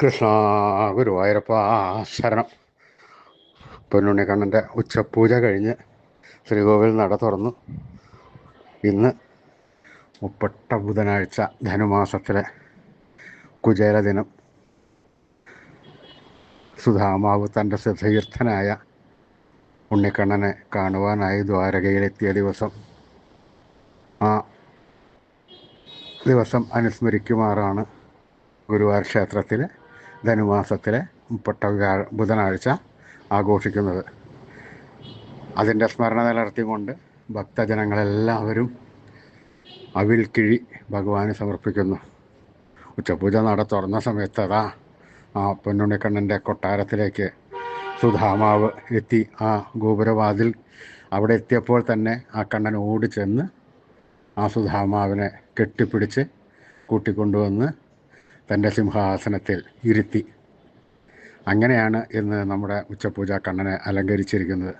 കൃഷ്ണ ഗുരുവായൂരപ്പ ശരണം. പൊന്നുണ്ണിക്കണ്ണന്റെ ഉച്ചപൂജ കഴിഞ്ഞ് ശ്രീകോവിൽ നട തുറന്നു. ഇന്ന് മുപ്പട്ട ബുധനാഴ്ച ധനുമാസത്തിലെ കുചേല ദിനം. സുധാമാവ് തന്റെ സിദ്ധീർത്ഥനായ ഉണ്ണിക്കണ്ണനെ കാണുവാനായി ദ്വാരകയിലെത്തിയ ദിവസം. ആ ദിവസം അനുസ്മരിക്കുമാറാണ് ഗുരുവായൂർ ക്ഷേത്രത്തിൽ ധനുമാസത്തിലെ വ്യാഴ ബുധനാഴ്ച ആഘോഷിക്കുന്നത്. അതിന്റെ സ്മരണ നിലർത്തിക്കൊണ്ട് ഭക്തജനങ്ങളെല്ലാവരും അവിൽ കിഴി ഭഗവാന് സമർപ്പിക്കുന്നു. ഉച്ചപൂജ നട തുറന്ന സമയത്ത് അതാ ആ പൊന്നുണ്ണിക്കണ്ണന്റെ കൊട്ടാരത്തിലേക്ക് സുധാമാവ് എത്തി ആ ഗോപുരവാതിൽ അവിടെ എത്തിയപ്പോൾ തന്നെ ആ കണ്ണൻ ഓടി ചെന്ന് ആ സുധാമാവിനെ കെട്ടിപ്പിടിച്ച് കൂട്ടിക്കൊണ്ടുവന്ന് തന്റെ സിംഹാസനത്തിൽ ഇരുത്തി. അങ്ങനെയാണ് ഇന്ന് നമ്മുടെ ഉച്ചപൂജ കണ്ണനെ അലങ്കരിച്ചിരിക്കുന്നത്.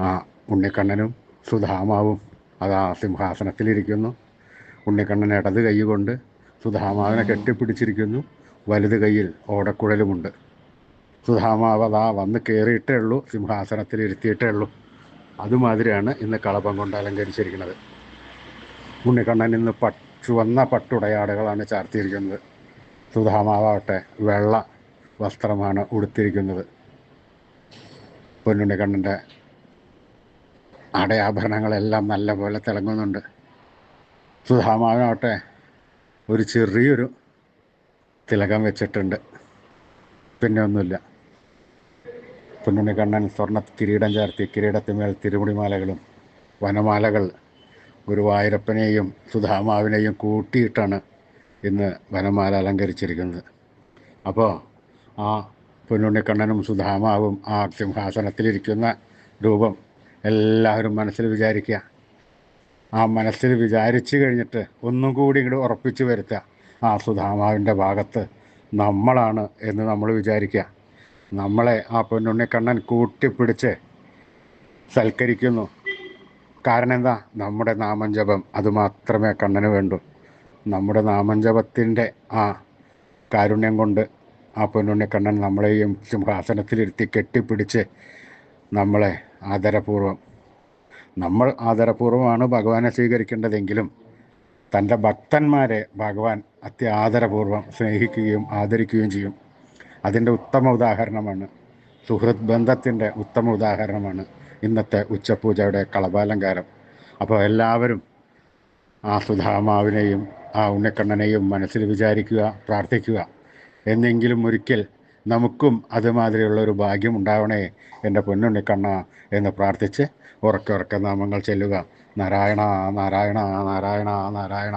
ആ ഉണ്ണിക്കണ്ണനും സുധാമാവും അതാ സിംഹാസനത്തിലിരിക്കുന്നു. ഉണ്ണിക്കണ്ണൻ ഇടത് കൈ കൊണ്ട് സുധാമാവിനെ കെട്ടിപ്പിടിച്ചിരിക്കുന്നു. വലുത് കൈയിൽ ഓടക്കുഴലുമുണ്ട്. സുധാമാവ് അതാ വന്ന് കയറിയിട്ടേ ഉള്ളൂ സിംഹാസനത്തിൽ ഇരുത്തിയിട്ടേ ഉള്ളൂ. അതുമാതിരിയാണ് ഇന്ന് കളപം കൊണ്ട് അലങ്കരിച്ചിരിക്കുന്നത്. ഉണ്ണിക്കണ്ണൻ ഇന്ന് പട്ട് ചുവന്ന പട്ടുടയാടകളാണ് ചാർത്തിയിരിക്കുന്നത്. സുധാമാവട്ടെ വെള്ള വസ്ത്രമാണ് ഉടുത്തിരിക്കുന്നത്. പൊന്നുണ്ണിക്കണ്ണന്റെ അടയാഭരണങ്ങളെല്ലാം നല്ല പോലെ തിളങ്ങുന്നുണ്ട്. സുധാമാവനാവട്ടെ ഒരു ചെറിയൊരു തിലകം വെച്ചിട്ടുണ്ട്. പിന്നെ ഒന്നുമില്ല. പൊന്നുണ്ണിക്കണ്ണൻ സ്വർണ കിരീടം ചേർത്തി കിരീടത്തിന്മേൽ തിരുമുടിമാലകളും വനമാലകൾ ഗുരുവായൂരപ്പനെയും സുധാമാവിനെയും കൂട്ടിയിട്ടാണ് ഇന്ന് വനമാല അലങ്കരിച്ചിരിക്കുന്നത്. അപ്പോൾ ആ പൊന്നുണ്ണിക്കണ്ണനും സുധാമാവും ആ സിംഹാസനത്തിലിരിക്കുന്ന രൂപം എല്ലാവരും മനസ്സിൽ വിചാരിക്കുക. ആ മനസ്സിൽ വിചാരിച്ചു കഴിഞ്ഞിട്ട് ഒന്നും കൂടി ഇങ്ങോട്ട് ഉറപ്പിച്ചു വരുത്തുക. ആ സുധാമാവിന്റെ ഭാഗത്ത് നമ്മളാണ് എന്ന് നമ്മൾ വിചാരിക്കുക. നമ്മളെ ആ പൊന്നുണ്ണിക്കണ്ണൻ കൂട്ടിപ്പിടിച്ച് സൽക്കരിക്കുന്നു. കാരണം എന്താ നമ്മുടെ നാമഞ്ജപം അതുമാത്രമേ കണ്ണന് വേണ്ടൂ. നമ്മുടെ നാമഞ്ജപത്തിന്റെ ആ കാരുണ്യം കൊണ്ട് ആ പൊന്നുണ്ണിക്കണ്ണൻ നമ്മളെയും സിംഹാസനത്തിലിരുത്തി കെട്ടിപ്പിടിച്ച് നമ്മളെ ആദരപൂർവം നമ്മൾ ആദരപൂർവമാണ് ഭഗവാനെ സ്വീകരിക്കേണ്ടതെങ്കിലും തന്റെ ഭക്തന്മാരെ ഭഗവാൻ അത്യാദരപൂർവം സ്നേഹിക്കുകയും ആദരിക്കുകയും ചെയ്യും. അതിന്റെ ഉത്തമ ഉദാഹരണമാണ് സുഹൃത് ബന്ധത്തിന്റെ ഉത്തമ ഉദാഹരണമാണ് ഇന്നത്തെ ഉച്ചപൂജയുടെ കളഭാലങ്കാരം അപ്പോൾ എല്ലാവരും ആ സുധാമാവിനെയും ആ ഉണ്ണിക്കണ്ണനെയും മനസ്സിൽ വിചാരിക്കുക പ്രാർത്ഥിക്കുക. എന്നെങ്കിലും ഒരിക്കൽ നമുക്കും അതുമാതിരിയുള്ള ഒരു ഭാഗ്യം ഉണ്ടാവണേ എന്റെ പൊന്നുണ്ണിക്കണ്ണ എന്ന് പ്രാർത്ഥിച്ച് ഉറക്കെ ഉറക്കെ നാമങ്ങൾ ചെല്ലുക. നാരായണ നാരായണ നാരായണ നാരായണ.